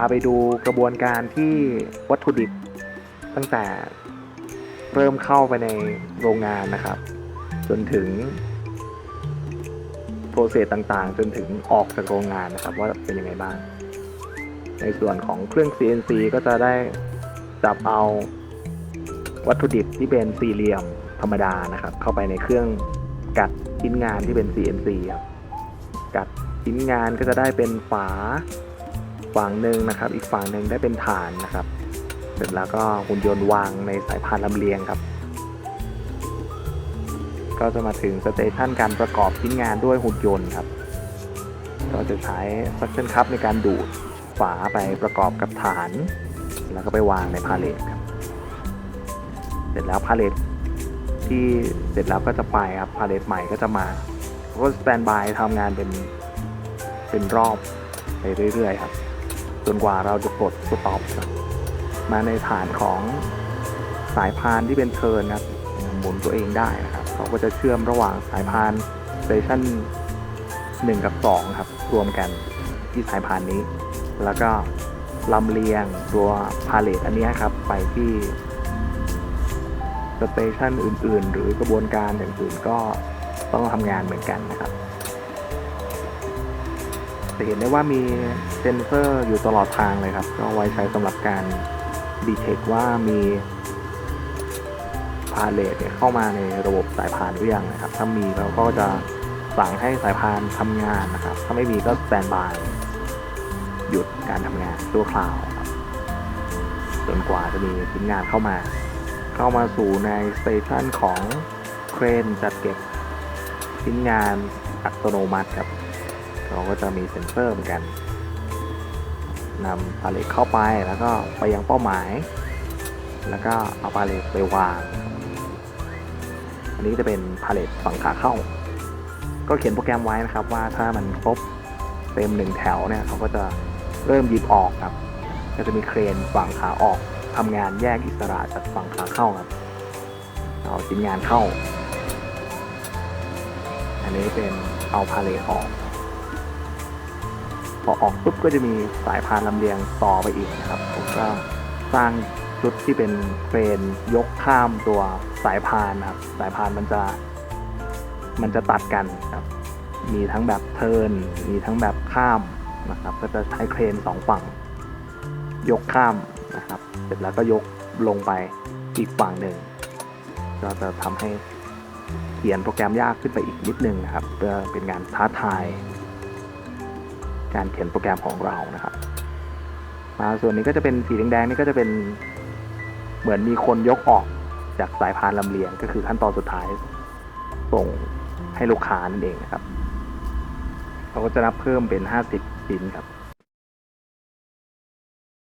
าไปดูกระบวนการที่วัตถุดิบ ตั้งแต่เริ่มเข้าไปในโรงงานนะครับ จนถึงโปรเซสต่างๆ จนถึงออกจากโรงงานนะครับ ว่าเป็นยังไงบ้าง ในส่วนของเครื่อง CNC ก็จะได้จับเอาวัตถุดิบที่เป็นสี่เหลี่ยมธรรมดานะครับ เข้าไปในเครื่องกัดชิ้นงานที่เป็น CNC ครับกัดชิ้นงานก็จะได้เป็นฝา ฝั่งหนึ่งนะครับ อีกฝั่งหนึ่งได้เป็นฐานนะครับ เสร็จแล้วก็หุ่นยนต์วางในสายพานลำเลียงครับ ก็จะมาถึงสเตชันการประกอบชิ้นงานด้วยหุ่นยนต์ครับ ก็จะใช้ suction cup ในการดูดฝาไปประกอบกับฐาน แล้วก็ไปวางในพาเลทครับ เสร็จแล้วพาเลทที่เสร็จแล้วก็จะไปครับพาเลทใหม่ก็จะมาก็สแตนบายทำงานเป็นเป็นรอบ ไปเรื่อยๆครับ จนกว่าเราจะกดสต็อปครับมาในฐานของสายพานที่เป็นเทิร์นครับหมุนตัวเองได้นะครับเขาก็จะเชื่อมระหว่างสายพานสเตชัน1 กับ 2 ครับ รวมกันที่สายพานนี้ แล้วก็ลำเลียงตัวพาเลทอันนี้ครับ ไปที่สเตชันอื่น ๆ หรือกระบวนการอย่างอื่นก็ต้องทำงานเหมือนกันนะครับ จะเห็นได้ว่ามีเซนเซอร์อยู่ตลอดทางเลยครับ ก็ไว้ใช้สำหรับการดีเทคว่ามีพาเลทเนี่ยเข้ามาในระบบสายพานหรือยังนะครับ ถ้ามีเราก็จะสั่งให้สายพานทำงานนะครับ ถ้าไม่มีก็สแตนบายหยุดการทำงานชั่วคราวครับจนกว่าจะมีชิ้นงานเข้ามา เข้ามาสู่ในสเตชันของเครนจัดเก็บชิ้นงานอัตโนมัติครับ เราก็จะมีเซ็นเซอร์เหมือนกันนำพาเลทเข้าไปแล้วก็ไปยังเป้าหมาย แล้วก็เอาพาเลทไปวาง อันนี้จะเป็นพาเลทฝั่งขาเข้า ก็เขียนโปรแกรมไว้นะครับว่าถ้ามันครบเต็มหนึ่งแถวเนี่ยเขาก็จะเริ่มหยิบออกครับก็จะมีเครนฝั่งขาออกทำงานแยกอิสระจากฝั่งขาเข้าครับเอาชิ้นงานเข้า อันนี้เป็นเอาพาเลทออก อออกปุ๊บก็จะมีสายพานลำเลียงต่อไปอีกนะครับผมก็สร้างชุดที่เป็นเครนยกข้ามตัวสายพานนะครับสายพานมันจะมันจะตัดกันครับ มีทั้งแบบเทินมีทั้งแบบข้ามนะครับ ก็จะใช้เครนสองฝั่ง ยกข้ามนะครับ เสร็จแล้วก็ยกลงไปอีกฝั่งหนึ่งก็จะทำให้เขียนโปรแกรมยากขึ้นไปอีกนิดนึงนะครับเพื่อเป็นการท้าทาย การเขียนโปรแกรมของเรานะครับมาส่วนนี้ก็จะเป็นสีแดงๆนี่ก็จะเป็นเหมือนมีคนยกออกจากสายพานลำเลียงก็คือขั้นตอนสุดท้ายส่งให้ลูกค้านั่นเองนะครับ เราก็จะนับเพิ่มเป็น 50ชิ้นครับ